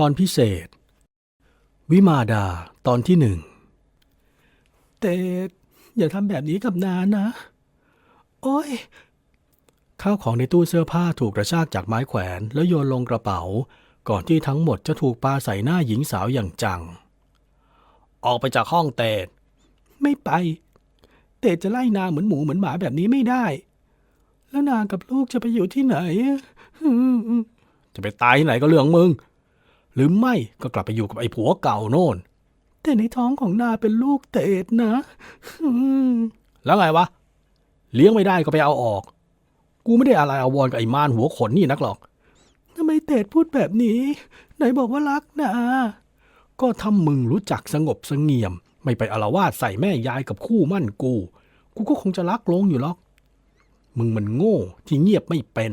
ตอนพิเศษ วิมาดาตอนที่หนึ่งเตดอย่าทำแบบนี้กับนานะ โอ้ยข้าวของในตู้เสื้อผ้าถูกกระชากจากไม้แขวนแล้วโยนลงกระเป๋า ก่อนที่ทั้งหมดจะถูกปาใส่หน้าหญิงสาวอย่างจัง ออกไปจากห้องเตดไม่ไป เตดจะไล่นาเหมือนหมูเหมือนหมาแบบนี้ไม่ได้ แล้วนากับลูกจะไปอยู่ที่ไหน จะไปตายที่ไหนก็เรื่องมึง หรือไม่ก็กลับไปอยู่กับไอ้ผัวเก่าโน่น แต่ในท้องของนาเป็นลูกเตดนะ แล้วไงวะ เลี้ยงไม่ได้ก็ไปเอาออก กูไม่ได้อะไรอาวรณ์กับไอ้มารหัวขนนี่นักหรอกทำไมเตดพูดแบบนี้ ไหนบอกว่ารักนาก็ถ้ามึงรู้จักสงบเสงเงียม ไม่ไปอาละวาดใส่แม่ยายกับคู่มั่นกู กูก็คงจะรักลงอยู่หรอก มึงมันโง่ที่เงียบไม่เป็น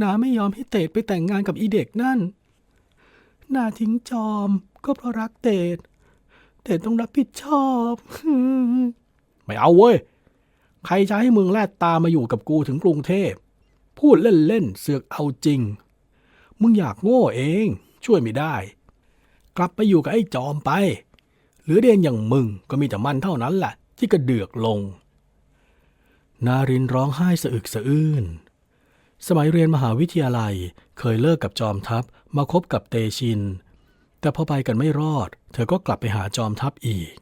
นาไม่ยอมให้เตดไปแต่งงานกับอีเด็กนั่น นาทิ้งจอม ก็เพราะรักเตดเตดต้องรับผิดชอบ ไม่เอาเว้ย ใครจะให้มึงแลดตามมาอยู่กับกูถึงกรุงเทพ พูดเล่นๆเสือกเอาจริง มึงอยากโง่เอง ช่วยไม่ได้ กลับไปอยู่กับไอ้จอมไป หรือเดนอย่างมึงก็มีแต่มันเท่านั้นแหละที่กระเดือกลง นารินร้องไห้สะอึกสะอื้นสมัยเรียนมหาวิทยาลัยเคยเลิกกับจอมทัพ มาคบกับเตชิน แต่พอไปกันไม่รอด เธอก็กลับไปหาจอมทัพอีก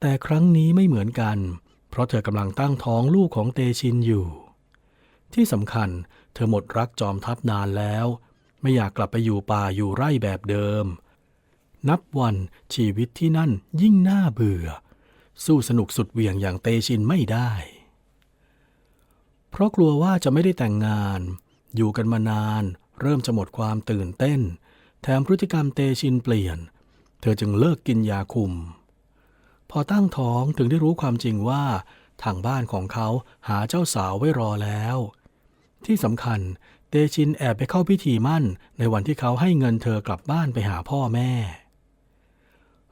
แต่ครั้งนี้ไม่เหมือนกัน เพราะเธอกำลังตั้งท้องลูกของเตชินอยู่ ที่สำคัญเธอหมดรักจอมทัพนานแล้ว ไม่อยากกลับไปอยู่ป่าอยู่ไร่แบบเดิม นับวันชีวิตที่นั่นยิ่งน่าเบื่อ สู้สนุกสุดเหวี่ยงอย่างเตชินไม่ได้ เพราะกลัวว่าจะไม่ได้แต่งงาน อยู่กันมานาน เริ่มจะหมดความตื่นเต้น แถมพฤติกรรมเตชินเปลี่ยน เธอจึงเลิกกินยาคุม พอตั้งท้องถึงได้รู้ความจริงว่า ทางบ้านของเขาหาเจ้าสาวไว้รอแล้ว ที่สำคัญเตชินแอบไปเข้าพิธีมั่น ในวันที่เขาให้เงินเธอกลับบ้านไปหาพ่อแม่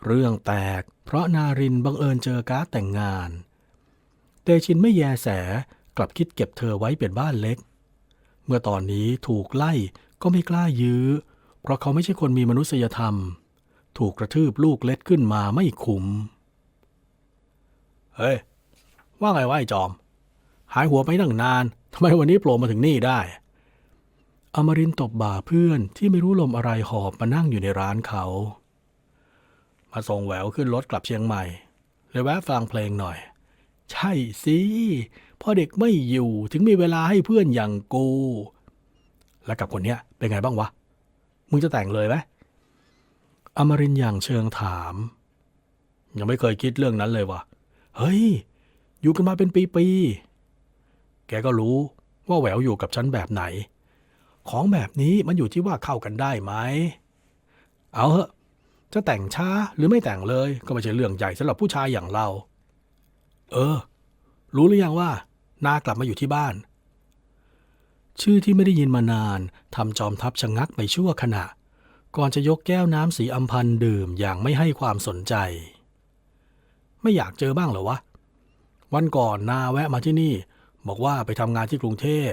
เรื่องแตก เพราะนารินบังเอิญเจอการ์ดแต่งงาน เตชินไม่แยแสกลับคิดเก็บเธอไว้เป็นบ้านเล็ก เมื่อตอนนี้ถูกไล่ก็ไม่กล้ายื้อ เพราะเขาไม่ใช่คนมีมนุษยธรรม ถูกกระทืบลูกเล็ดขึ้นมาไม่คุ้มเฮ้ย ว่าไงวะไอ้จอม หายหัวไปตั้งนานทำไมวันนี้โผล่มาถึงนี่ได้ อมรินตบบ่าเพื่อนที่ไม่รู้ลมอะไรหอบมานั่งอยู่ในร้านเขา มาส่งแหววขึ้นรถกลับเชียงใหม่เลยแวะฟังเพลงหน่อย ใช่สิ พอเด็กไม่อยู่ถึงมีเวลาให้เพื่อนอย่างกู แล้วกับคนเนี้ยเป็นไงบ้างวะ มึงจะแต่งเลยไหมอมรินอย่างเชิงถาม ยังไม่เคยคิดเรื่องนั้นเลยวะเฮ้ย อยู่กันมาเป็นปีๆ แกก็รู้ว่าแหววอยู่กับฉันแบบไหน ของแบบนี้มันอยู่ที่ว่าเข้ากันได้ไหม เอาเหอะ จะแต่งช้าหรือไม่แต่งเลยก็ไม่ใช่เรื่องใหญ่สำหรับผู้ชายอย่างเรา เออ รู้หรือยังว่านากลับมาอยู่ที่บ้าน ชื่อที่ไม่ได้ยินมานานทำจอมทัพชะงักไปชั่วขณะ ก่อนจะยกแก้วน้ำสีอัมพันธ์ดื่มอย่างไม่ให้ความสนใจ ไม่อยากเจอบ้างเหรอวะ วันก่อนนาแวะมาที่นี่ บอกว่าไปทำงานที่กรุงเทพ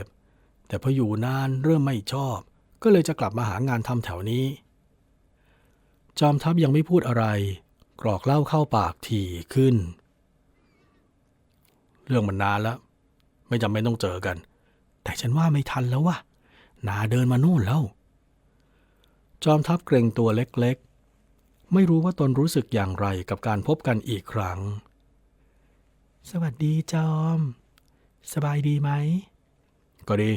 แต่พออยู่นานเริ่มไม่ชอบ ก็เลยจะกลับมาหางานทำแถวนี้ จอมทัพยังไม่พูดอะไร กรอกเหล้าเข้าปากถี่ขึ้น เรื่องมันนานแล้ว ไม่จำเป็นต้องเจอกัน แต่ฉันว่าไม่ทันแล้ววะนาเดินมานู่นแล้ว จอมทัพเกรงตัวเล็กๆ ไม่รู้ว่าตนรู้สึกอย่างไรกับการพบกันอีกครั้ง สวัสดีจอม สบายดีไหม ก็ดี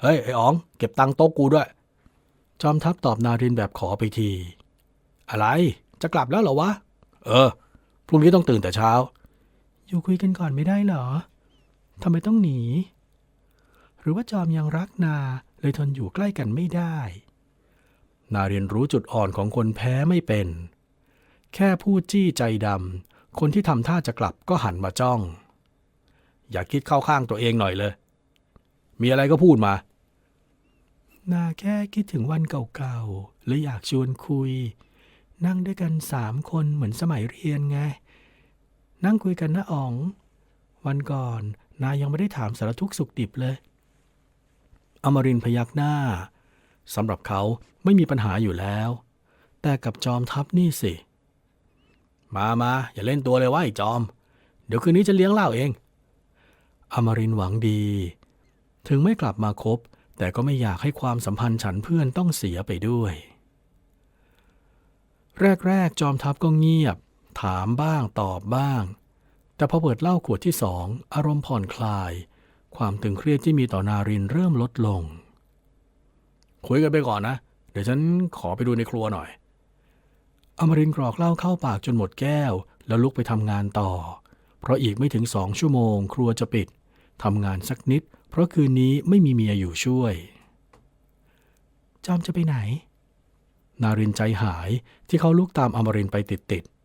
เฮ้ย ไอ้อ๋อง เก็บตังค์โต๊ะกูด้วย จอมทัพตอบนารินแบบขอไปที อะไร จะกลับแล้วเหรอวะ เออ พรุ่งนี้ต้องตื่นแต่เช้า อยู่คุยกันก่อนไม่ได้เหรอทำไมต้องหนี หรือว่าจอมยังรักนาเลยทนอยู่ใกล้กันไม่ได้ นาเรียนรู้จุดอ่อนของคนแพ้ไม่เป็น แค่พูดจี้ใจดำคนที่ทำท่าจะกลับก็หันมาจ้อง อย่าคิดเข้าข้างตัวเองหน่อยเลย มีอะไรก็พูดมา นาแค่คิดถึงวันเก่าๆเลยอยากชวนคุย นั่งด้วยกันสามคนเหมือนสมัยเรียนไง นั่งคุยกันนะอ๋อง วันก่อน นายยังไม่ได้ถามสารทุกข์สุขดิบเลย อมรินพยักหน้าสำหรับเขาไม่มีปัญหาอยู่แล้ว แต่กับจอมทัพนี่สิ มามาอย่าเล่นตัวเลยว่าไอ้จอม เดี๋ยวคืนนี้จะเลี้ยงเหล้าเอง อมรินหวังดี ถึงไม่กลับมาคบ แต่ก็ไม่อยากให้ความสัมพันธ์ฉันเพื่อนต้องเสียไปด้วย แรก ๆ จอมทัพก็เงียบ ถามบ้างตอบบ้าง แต่พอเปิดเหล้าขวดที่สองอารมณ์ผ่อนคลาย ความตึงเครียดที่มีต่อนารินเริ่มลดลง คุยกันไปก่อนนะ เดี๋ยวฉันขอไปดูในครัวหน่อย อมรินกรอกเหล้าเข้าปากจนหมดแก้ว แล้วลุกไปทำงานต่อ เพราะอีกไม่ถึงสองชั่วโมง ครัวจะปิดทำงานสักนิด เพราะคืนนี้ไม่มีเมียอยู่ช่วยจอมจะไปไหน นารินใจหายที่เขาลุกตามอมรินไปติดๆ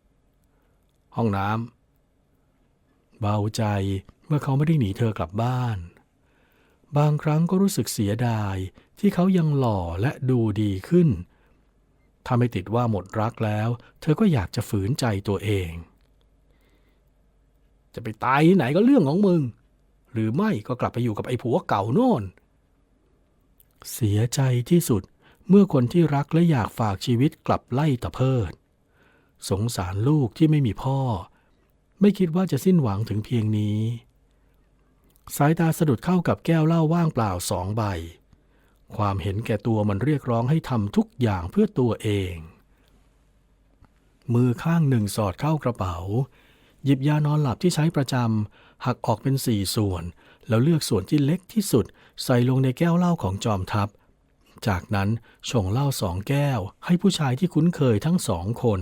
ห้องน้ำเบาใจเมื่อเขาไม่ได้หนีเธอกลับบ้าน บางครั้งก็รู้สึกเสียดายที่เขายังหล่อและดูดีขึ้น ถ้าไม่ติดว่าหมดรักแล้ว เธอก็อยากจะฝืนใจตัวเอง จะไปตายที่ไหนก็เรื่องของมึง หรือไม่ก็กลับไปอยู่กับไอ้ผัวเก่าโน่น เสียใจที่สุดเมื่อคนที่รักและอยากฝากชีวิตกลับไล่ตะเพิด สงสารลูกที่ไม่มีพ่อ ไม่คิดว่าจะสิ้นหวังถึงเพียงนี้ สายตาสะดุดเข้ากับแก้วเหล้าว่างเปล่าสองใบ ความเห็นแก่ตัวมันเรียกร้องให้ทำทุกอย่างเพื่อตัวเอง มือข้างหนึ่งสอดเข้ากระเป๋า หยิบยานอนหลับที่ใช้ประจำหักออกเป็นสี่ส่วน แล้วเลือกส่วนที่เล็กที่สุด ใส่ลงในแก้วเหล้าของจอมทัพจากนั้นชงเหล้าสองแก้วให้ผู้ชายที่คุ้นเคยทั้งสองคน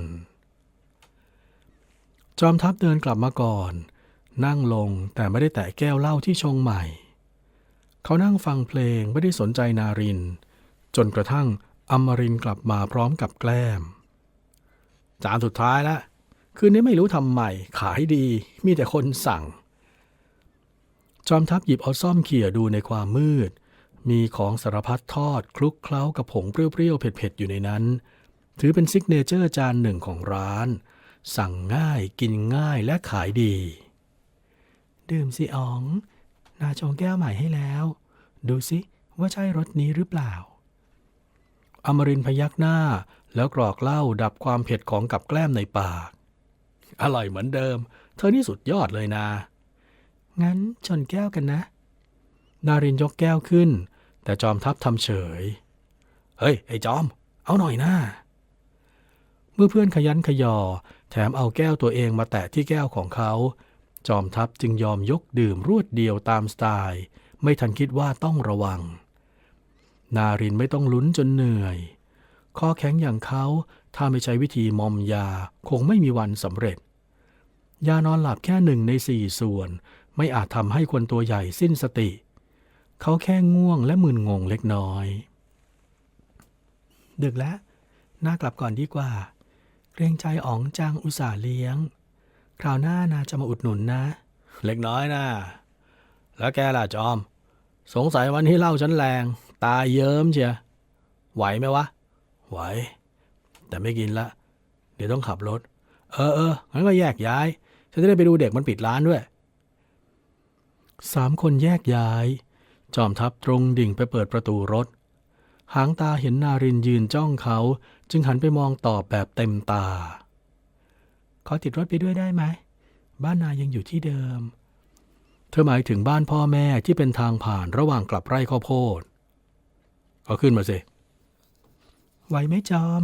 จอมทัพเดินกลับมาก่อน นั่งลงแต่ไม่ได้แตะแก้วเหล้าที่ชงใหม่ เขานั่งฟังเพลงไม่ได้สนใจนาริน จนกระทั่งอมรินกลับมาพร้อมกับแกล้ม จานสุดท้ายล้วคืนนี้ไม่รู้ทำใหม่ ขายดี มีแต่คนสั่ง จอมทัพหยิบเอาซ่อมเขี่ยดูในความมืด มีของสารพัดทอดคลุกเคล้ากับผงเปรี้ยวๆเผ็ดๆอยู่ในนั้น ถือเป็นซิกเนเจอร์จานหนึ่งของร้าน สั่งง่ายกินง่ายและขายดี ดื่มสิอ๋อง นาชงแก้วใหม่ให้แล้ว ดูสิว่าใช่รสนี้หรือเปล่า อมรินพยักหน้าแล้วกรอกเหล้าดับความเผ็ดของกับแกล้มในปาก อร่อยเหมือนเดิม เธอนี่สุดยอดเลยนะ งั้นชนแก้วกันนะ นารินยกแก้วขึ้น แต่จอมทัพทำเฉย เฮ้ย ไอ้จอม เอาหน่อยนะเมื่อเพื่อนขยันขยอ แถมเอาแก้วตัวเองมาแตะที่แก้วของเขา จอมทัพจึงยอมยกดื่มรวดเดียวตามสไตล์ ไม่ทันคิดว่าต้องระวัง นารินไม่ต้องลุ้นจนเหนื่อย ข้อแข็งอย่างเขาถ้าไม่ใช้วิธีมอมยาคงไม่มีวันสำเร็จ ยานอนหลับแค่หนึ่งในสี่ส่วน ไม่อาจทำให้คนตัวใหญ่สิ้นสติ เขาแค่ง่วงและมึนงงเล็กน้อย ดึกแล้ว น่ากลับก่อนดีกว่า กรงใจอ๋องจังอุตส่าห์เลี้ยง คราวหน้านาจะมาอุดหนุนนะ เล็กน้อยนะ แล้วแกล่ะจอม สงสัยวันที่เล่าฉันแรง ตาเยิ้มเชียไหวไหมวะ ไหว แต่ไม่กินละ เดี๋ยวต้องขับรถ เออเอองั้นก็แยกย้าย ฉันจะได้ไปดูเด็กมันปิดร้านด้วยสามคนแยกย้าย จอมทัพตรงดิ่งไปเปิดประตูรถ หางตาเห็นนารินยืนจ้องเขา จึงหันไปมองตอบแบบเต็มตา ขอติดรถไปด้วยได้ไหม บ้านนายังอยู่ที่เดิม เธอหมายถึงบ้านพ่อแม่ที่เป็นทางผ่านระหว่างกลับไร่ข้าวโพดเอาขึ้นมาสิไหวไหมจอม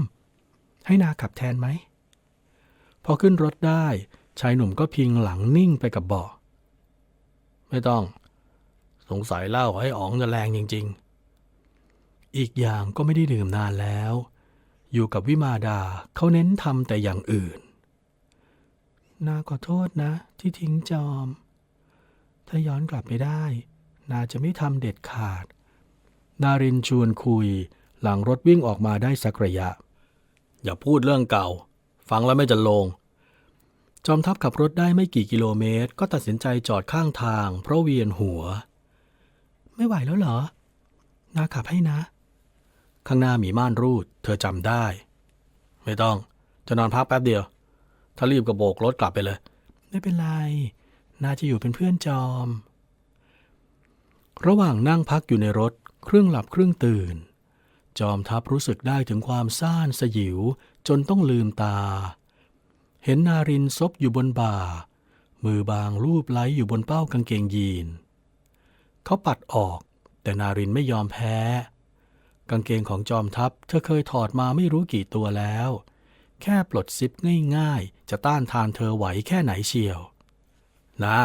ให้นาขับแทนไหม พอขึ้นรถได้ ชายหนุ่มก็พิงหลังนิ่งไปกับเบาะไม่ต้อง สงสัยเหล้าให้อ๋องจะแรงจริง ๆ อีกอย่างก็ไม่ได้ดื่มนานแล้ว อยู่กับวิมาดาเขาเน้นทำแต่อย่างอื่น นาขอโทษนะ ที่ทิ้งจอม ถ้าย้อนกลับไปได้ นาจะไม่ทำเด็ดขาด นารินชวนคุย หลังรถวิ่งออกมาได้สักระยะ อย่าพูดเรื่องเก่า ฟังแล้วไม่จะลง จอมทัพขับรถได้ไม่กี่กิโลเมตร ก็ตัดสินใจจอดข้างทาง เพราะเวียนหัว ไม่ไหวแล้วเหรอ นาขับให้นะ ข้างหน้ามีม่านรูด เธอจำได้ ไม่ต้อง จะนอนพักแป๊บเดียว ถ้ารีบก็โบกรถกลับไปเลย ไม่เป็นไร น่าจะอยู่เป็นเพื่อนจอม ระหว่างนั่งพักอยู่ในรถ เครึ่องหลับเครึ่องตื่น จอมทัพรู้สึกได้ถึงความซ่านสยิวจนต้องลืมตา เห็นนารินซบอยู่บนบ่า มือบางรูปไล้อยู่บนเป้ากางเกงยีน เขาปัดออก แต่นารินไม่ยอมแพ้ กางเกงของจอมทัพเธอเคยถอดมาไม่รู้กี่ตัวแล้ว แค่ปลดซิปง่ายๆ จะต้านทานเธอไหวแค่ไหนเชียว นะ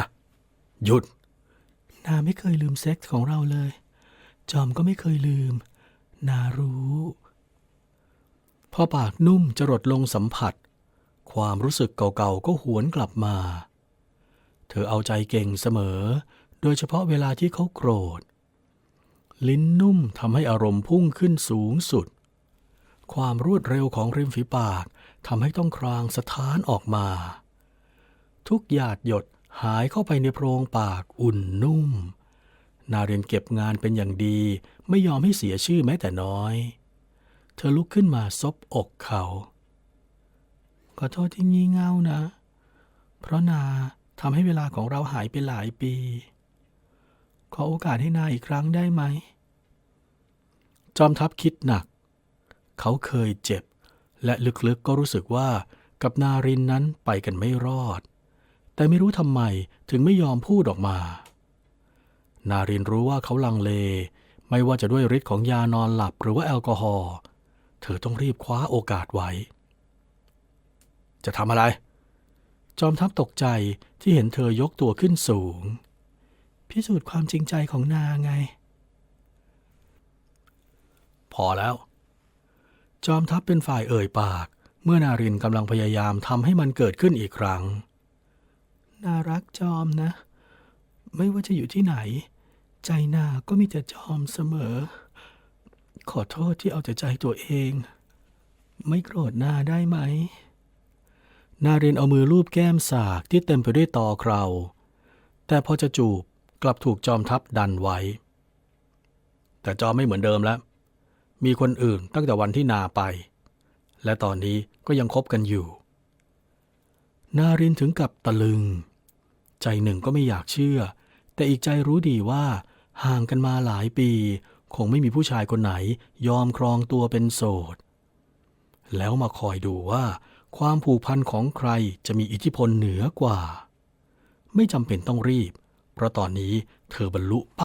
หยุด นาไม่เคยลืมเซ็กส์ของเราเลย จอมก็ไม่เคยลืม นารู้ พอปากนุ่มจะรดลงสัมผัส ความรู้สึกเก่าๆ ก็หวนกลับมา เธอเอาใจเก่งเสมอ โดยเฉพาะเวลาที่เขาโกรธ ลิ้นนุ่มทำให้อารมณ์พุ่งขึ้นสูงสุด ความรวดเร็วของริมฝีปากทำให้ต้องครางสะท้านออกมา ทุกหยาดหยดหายเข้าไปในโพรงปากอุ่นนุ่ม นาเรนเก็บงานเป็นอย่างดี ไม่ยอมให้เสียชื่อแม้แต่น้อย เธอลุกขึ้นมาซบอกเขา ขอโทษที่งี่เง่านะ เพราะนาทำให้เวลาของเราหายไปหลายปี ขอโอกาสให้นายอีกครั้งได้ไหม จอมทัพคิดหนัก เขาเคยเจ็บ และลึกๆก็รู้สึกว่ากับนารินนั้นไปกันไม่รอด แต่ไม่รู้ทำไมถึงไม่ยอมพูดออกมา นารินรู้ว่าเขาลังเล ไม่ว่าจะด้วยฤทธิ์ของยานอนหลับหรือว่าแอลกอฮอล์ เธอต้องรีบคว้าโอกาสไว้ จะทำอะไร จอมทัพตกใจที่เห็นเธอยกตัวขึ้นสูง พิสูจน์ความจริงใจของนาไง พอแล้ว จอมทัพเป็นฝ่ายเอ่ยปาก เมื่อนารินกำลังพยายามทำให้มันเกิดขึ้นอีกครั้ง นารักจอมนะ ไม่ว่าจะอยู่ที่ไหน ใจนาก็มีแต่จอมเสมอ ขอโทษที่เอาแต่ใจตัวเอง ไม่โกรธนาได้ไหม นารินเอามือลูบแก้มสากที่เต็มไปด้วยตอเคราแต่พอจะจูบ กลับถูกจอมทัพดันไว้ แต่จอมไม่เหมือนเดิมแล้ว มีคนอื่นตั้งแต่วันที่นาไป และตอนนี้ก็ยังคบกันอยู่ นารินถึงกับตะลึง ใจหนึ่งก็ไม่อยากเชื่อ แต่อีกใจรู้ดีว่าห่างกันมาหลายปี คงไม่มีผู้ชายคนไหนยอมครองตัวเป็นโสด แล้วมาคอยดูว่าความผูกพันของใครจะมีอิทธิพลเหนือกว่า ไม่จำเป็นต้องรีบ เพราะตอนนี้เธอบรรลุ